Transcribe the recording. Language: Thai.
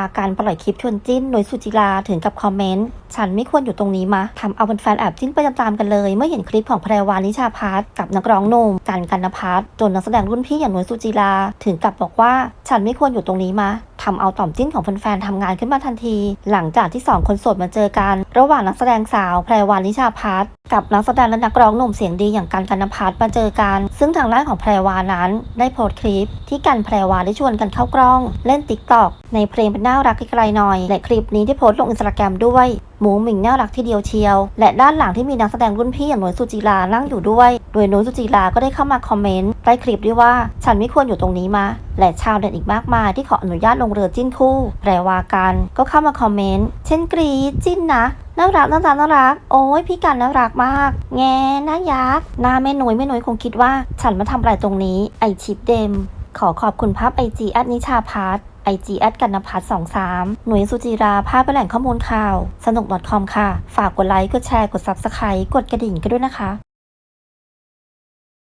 าการปล่อยคลิปชวนจิ้นหน่วยสุจิราถึงกับคอมเมนต์ ฉันไม่ควรอยู่ตรงนี้มะทำเอาแฟนๆแอบจิ้นไปตามๆกันเลย เมื่อเห็นคลิปของแพรวานิชาพัฒกับนักร้องหนุ่มกันกันนพัฒจนนักแสดงรุ่นพี่อย่างนวลสุจิราถึงกับบอกว่า ฉันไม่ควรอยู่ตรงนี้มะ ทำเอาต่อมจิ้นของแฟนๆทำงานขึ้นมาทันที หลังจากที่สองคนโสดมาเจอกัน ระหว่างนักแสดงสาวแพรวานิชาพัฒน์กับนักแสดงและนักร้องหนุ่มเสียงดีอย่างกันกันนพัฒน์มาเจอกัน ซึ่งทางด้านของแพรวานั้น ได้โพสต์คลิป ที่กันแพรวาได้ชวนกันเข้ากล้อง เล่นติ๊กต็อกในเพลงเป็นน่ารักไกลๆหน่อยและคลิปนี้ได้โพสต์ลงอินสตาแกรมด้วย หมูหมิงน่ารักทีเดียวเชียว และด้านหลังที่มีนักแสดงรุ่นพี่อย่างหนวยสุจิรานั่งอยู่ด้วย โดยหนวยสุจิราก็ได้เข้ามาคอมเมนต์ใต้คลิปด้วยว่า ฉันไม่ควรอยู่ตรงนี้มา และชาวเน็ตอีกมากมายที่ขออนุญาตลงเรือจิ้นคู่แปลว่ากันก็เข้ามาคอมเมนต์เช่นกรีจิ้นนะน่ารักน่ารักน่ารัก โอ้ยพี่กันน่ารักมาก แงน่ายักหน้าแม่หนวยแม่หนวยคงคิดว่า ฉันมาทำอะไรตรงนี้ ไอชิปเดม ขอขอบคุณภาพไอจีแอดนิชาพัฒ ไอจีแอดกันนพัฒสองสามหน่วยสุจิราภาพเป็นแหล่งข้อมูลข่าว สนุก .com ค่ะ ฝากกดไลค์ กดแชร์ กด Subscribe กดกระดิ่งกันด้วยนะคะ